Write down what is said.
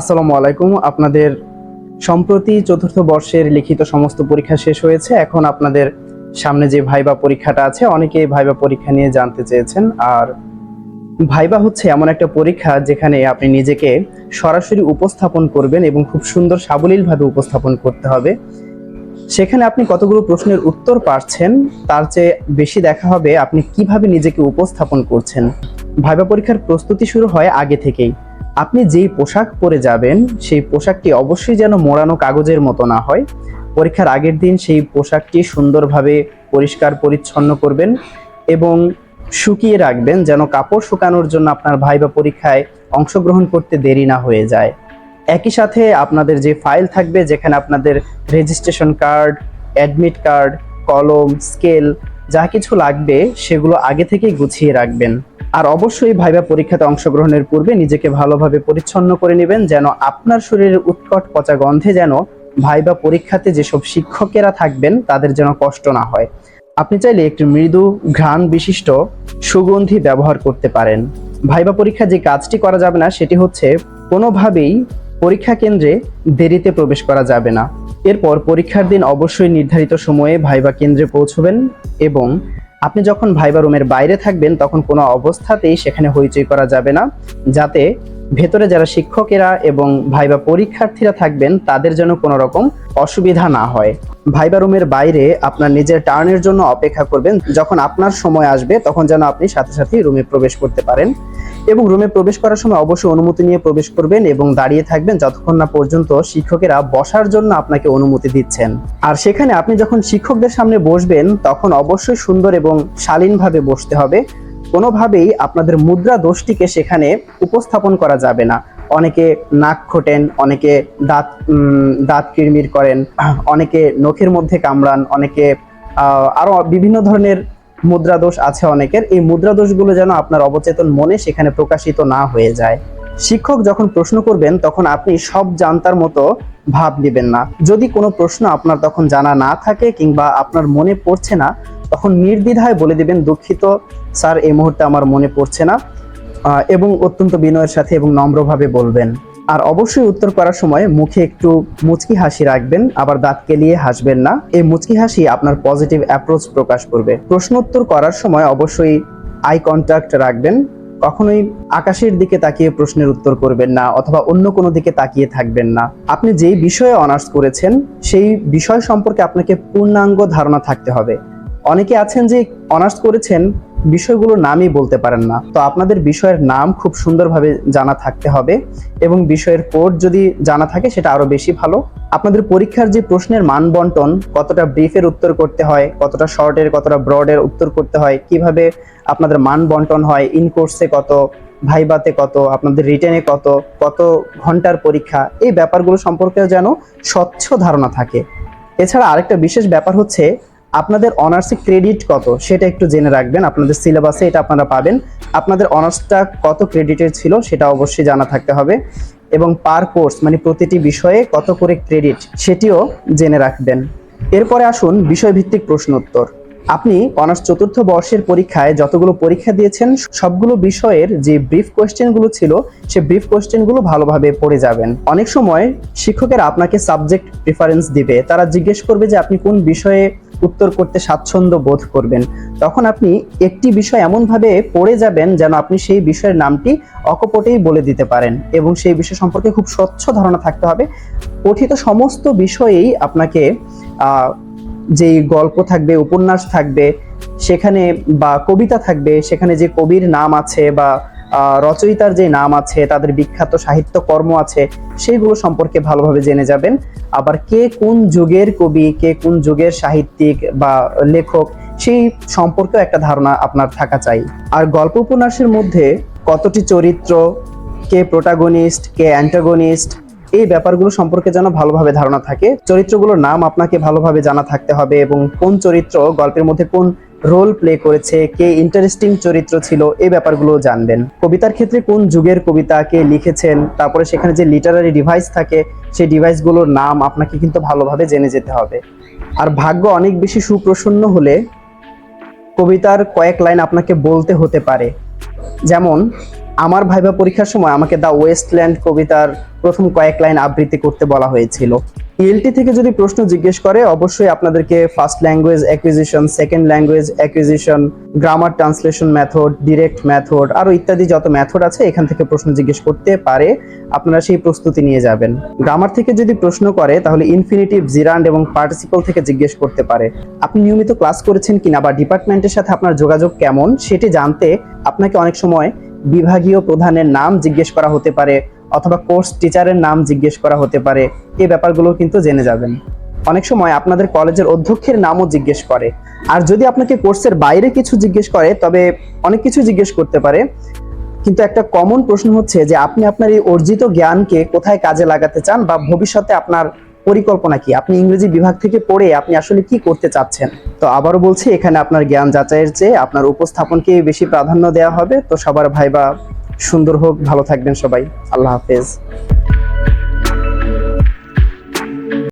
আসসালামু আলাইকুম। আপনাদের সম্প্রতি চতুর্থ বর্ষের লিখিত সমস্ত পরীক্ষা শেষ হয়েছে। এখন আপনাদের সামনে যে ভাইবা পরীক্ষাটা আছে অনেকেই ভাইবা পরীক্ষা নিয়ে জানতে চেয়েছেন। আর ভাইবা হচ্ছে এমন একটা পরীক্ষা যেখানে আপনি নিজেকে সরাসরি উপস্থাপন করবেন এবং খুব সুন্দর সাবলীলভাবে উপস্থাপন করতে হবে। সেখানে আপনি কতগুলো প্রশ্নের উত্তর পারছেন, তার চেয়ে বেশি দেখা হবে আপনি কীভাবে নিজেকে উপস্থাপন করছেন। ভাইবা পরীক্ষার প্রস্তুতি শুরু হয় আগে থেকেই। আপনি যেই পোশাক পরে যাবেন, সেই পোশাকটি অবশ্যই যেন মোড়ানো কাগজের মতো না হয়। পরীক্ষার আগের দিন সেই পোশাকটি সুন্দরভাবে পরিষ্কার, পরিচ্ছন্ন করবেন এবং শুকিয়ে রাখবেন যেন কাপড় শুকানোর জন্য আপনার ভাইবা পরীক্ষায় অংশগ্রহণ করতে দেরি না হয়ে যায়। একই সাথে আপনাদের যে ফাইল থাকবে, যেখানে আপনাদের রেজিস্ট্রেশন কার্ড, অ্যাডমিট কার্ড, কলম, স্কেল, যা কিছু লাগবে, সেগুলো আগে থেকেই গুছিয়ে রাখবেন। আর অবশ্যই ভাইবা পরীক্ষাতে অংশগ্রহণের পূর্বে নিজেকে ভালোভাবে পরিচ্ছন্ন করে নেবেন, যেন আপনার শরীরের উৎকট পচা গন্ধে যেন ভাইবা পরীক্ষাতে যেসব শিক্ষকেরা থাকবেন, তাদের যেন কষ্ট না হয়। আপনি চাইলে একটি মৃদু ঘ্রাণ বিশিষ্ট সুগন্ধি ব্যবহার করতে পারেন। ভাইবা পরীক্ষা যে কাজটি করা যাবে না, সেটি হচ্ছে কোনোভাবেই পরীক্ষা কেন্দ্রে দেরিতে প্রবেশ করা যাবে না। এরপর পরীক্ষার দিন অবশ্যই নির্ধারিত সময়ে ভাইবা কেন্দ্রে পৌঁছবেন এবং আপনি যখন ভাইবা রুমের বাইরে থাকবেন, তখন কোনো অবস্থাতেই সেখানে হইচই করা যাবে না। যাতে ভেতরে যারা শিক্ষকেরা এবং ভাইবা পরীক্ষার্থীরা থাকবেন, তাদের যেন কোনো রকম অসুবিধা না হয়। ভাইবা রুমের বাইরে আপনার নিজের টার্নের জন্য অপেক্ষা করবেন। যখন আপনার সময় আসবে, তখন যেন আপনি সাথে সাথে রুমে প্রবেশ করতে পারেন। এবং রুমে প্রবেশ করার সময় অবশ্যই অনুমতি নিয়ে প্রবেশ করবেন এবং দাঁড়িয়ে থাকবেন যতক্ষণ না পর্যন্ত শিক্ষকেরা বসার জন্য আপনাকে অনুমতি দিচ্ছেন। আর সেখানে আপনি যখন শিক্ষকদের সামনে বসবেন তখন অবশ্যই সুন্দর এবং শালীনভাবে বসতে হবে। কোনোভাবেই আপনাদের মুদ্রা দোষটিকে সেখানে উপস্থাপন করা যাবে না। অনেকে নাক খোটেন অনেকে দাঁত দাঁত কিরমির করেন অনেকে নখের মধ্যে কামড়ান অনেকে আহ, আরও বিভিন্ন ধরনের মুদ্রা দোষ আছে অনেকের। এই মুদ্রা দোষগুলো যেন আপনার অবচেতন মনে সেখানে প্রকাশিত না হয়ে যায়। শিক্ষক যখন প্রশ্ন করবেন, তখন আপনি সব জানতার মতো ভাব নেবেন না। যদি কোনো প্রশ্ন আপনার তখন জানা না থাকে কিংবা আপনার মনে পড়ছে না, তখন নির্দ্বিধায় বলে দিবেন, দুঃখিত, স্যার, এই মুহূর্তে আমার মনে পড়ছে না। এবং অত্যন্ত বিনয়ের সাথে এবং নম্রভাবে বলবেন। আর অবশ্যই উত্তর করার সময় মুখে একটু মুচকি হাসি রাখবেন, আবার দাঁত কেলিয়ে হাসবেন না। এই মুচকি হাসি আপনার পজিটিভ অ্যাপ্রোচ প্রকাশ করবে। প্রশ্ন উত্তর করার সময় অবশ্যই আই কন্ট্যাক্ট রাখবেন। কখনোই আকাশের দিকে তাকিয়ে প্রশ্নের উত্তর করবেন না, অথবা অন্য কোনো দিকে তাকিয়ে থাকবেন না। আপনি যেই বিষয়ে অনার্স করেছেন, সেই বিষয় সম্পর্কে আপনাকে পূর্ণাঙ্গ ধারণা থাকতে হবে। অনেকে আছেন যে অনার্স করেছেন বিষয়গুলোর নামই বলতে পারেন না। তো আপনাদের বিষয়ের নাম খুব সুন্দরভাবে জানা থাকতে হবে এবং বিষয়ের কোড যদি জানা থাকে সেটা আরও বেশি ভালো। আপনাদের পরীক্ষার যে প্রশ্নের মান বন্টন কতটা ব্রিফের উত্তর করতে হয়, কতটা শর্টের কতটা ব্রডের উত্তর করতে হয়, কীভাবে আপনাদের মান বন্টন হয় ইন কোর্সে কত ভাইবাতে কত, আপনাদের রিটেনে কত কত ঘণ্টার পরীক্ষা, এই ব্যাপারগুলো সম্পর্কে যেন স্বচ্ছ ধারণা থাকে। এছাড়া আরেকটা বিশেষ ব্যাপার হচ্ছে আপনাদের অনার্সে ক্রেডিট কত? সেটা একটু জেনে রাখবেন। আপনাদের সিলেবাসে এটা আপনারা পাবেন। আপনাদের অনার্সটা কত ক্রেডিটের ছিল সেটা অবশ্যই জানা থাকতে হবে। এবং পার কোর্স মানে প্রতিটি বিষয়ে কত করে ক্রেডিট সেটিও জেনে রাখবেন। এরপরে আসুন বিষয়ভিত্তিক প্রশ্ন উত্তর আপনি অনার্স চতুর্থ বর্ষের পরীক্ষায় যতগুলো পরীক্ষা দিয়েছেন, সবগুলো বিষয়ের যে ব্রিফ কোয়েশ্চেনগুলো ছিল, সে ব্রিফ কোয়েশ্চেনগুলো ভালোভাবে পড়ে যাবেন। অনেক সময় শিক্ষকেরা আপনাকে সাবজেক্ট প্রিফারেন্স দিবে। তারা জিজ্ঞেস করবে যে আপনি কোন বিষয়ে উত্তর করতে স্বাচ্ছন্দ্য বোধ করবেন। তখন আপনি একটি বিষয় এমনভাবে পড়ে যাবেন যেন আপনি সেই বিষয়ের নামটি অকপটেই বলে দিতে পারেন এবং সেই বিষয় সম্পর্কে খুব স্বচ্ছ ধারণা থাকতে হবে। পঠিত সমস্ত বিষয়েই আপনাকে যেই গল্প থাকবে, উপন্যাস থাকবে, সেখানে বা কবিতা থাকবে, সেখানে যে কবির নাম আছে বা রচয়িতার যে নাম আছে, তাদের বিখ্যাত সাহিত্য কর্ম আছে, সেগুলো সম্পর্কে ভালোভাবে জেনে যাবেন। আবার কে কোন যুগের কবি, কে কোন যুগের সাহিত্যিক বা লেখক, সেই সম্পর্কেও একটা ধারণা আপনার থাকা চাই। আর গল্প উপন্যাসের মধ্যে কতটি চরিত্র, কে প্রোটাগনিস্ট, কে অ্যান্টাগনিস্ট, এই ব্যাপারগুলো সম্পর্কে যেন ভালোভাবে ধারণা থাকে। চরিত্রগুলোর নাম আপনাকে ভালোভাবে জানা থাকতে হবে এবং কোন চরিত্র, গল্পের মধ্যে কোন রোল প্লে করেছে, কে ইন্টারেস্টিং চরিত্র ছিল এই ব্যাপারগুলো জানবেন। কবিতার ক্ষেত্রে কোন যুগের কবিতা কে লিখেছেন, তারপরে সেখানে যে লিটারারি ডিভাইস থাকে, সেই ডিভাইসগুলোর নাম আপনাকে কিন্তু ভালোভাবে জেনে যেতে হবে। আর ভাগ্য অনেক বেশি সুপ্রসন্ন হলে কবিতার কয়েক লাইন আপনাকে বলতে হতে পারে। যেমন, আমার ভাইবা পরীক্ষার সময় আমাকে দ্য ওয়েস্টল্যান্ড কবিতার প্রথম কয়েক লাইন আবৃত্তি করতে বলা হয়েছিল। ইএলটি থেকে যদি প্রশ্ন জিজ্ঞেস করে, অবশ্যই আপনাদেরকে first language acquisition second language acquisition grammar translation method direct method আরও ইত্যাদি যত মেথড আছে, এখান থেকে প্রশ্ন জিজ্ঞেস করতে পারে। আপনারা সেই প্রস্তুতি নিয়ে যাবেন। গ্রামার থেকে যদি প্রশ্ন করে, তাহলে ইনফিনিটিভ জিরান্ড এবং পার্টিসিপল থেকে জিজ্ঞেস করতে পারে। আপনি নিয়মিত ক্লাস করেছেন কিনা বা ডিপার্টমেন্টের সাথে আপনার যোগাযোগ কেমন, সেটি জানতে আপনাকে অনেক সময় বিভাগীয় প্রধানের নাম জিজ্ঞেস করা হতে পারে। অথবা কোর্স টিচারের নাম জিজ্ঞেস করা হতে পারে। এই ব্যাপারগুলো কিন্তু জেনে যাবেন। অনেক সময় আপনাদের কলেজের অধ্যক্ষের নামও জিজ্ঞেস করে। আর যদি আপনাকে কোর্সের বাইরে কিছু জিজ্ঞেস করে, তবে অনেক কিছু জিজ্ঞেস করতে পারে। কিন্তু একটা কমন প্রশ্ন হচ্ছে যে, আপনি আপনার এই অর্জিত জ্ঞানকে কোথায় কাজে লাগাতে চান বা ভবিষ্যতে আপনার পরিকল্পনা কি? আপনি ইংরেজি বিভাগ থেকে পড়ে আপনি আসলে কি করতে চাচ্ছেন? তো আবারও বলছি, এখানে আপনার জ্ঞান যাচাইয়ের চেয়ে আপনার উপস্থাপনকে বেশি প্রাধান্য দেওয়া হবে। তো সবার ভাইবা সুন্দর হোক ভালো থাকবেন সবাই। আল্লাহ হাফেজ।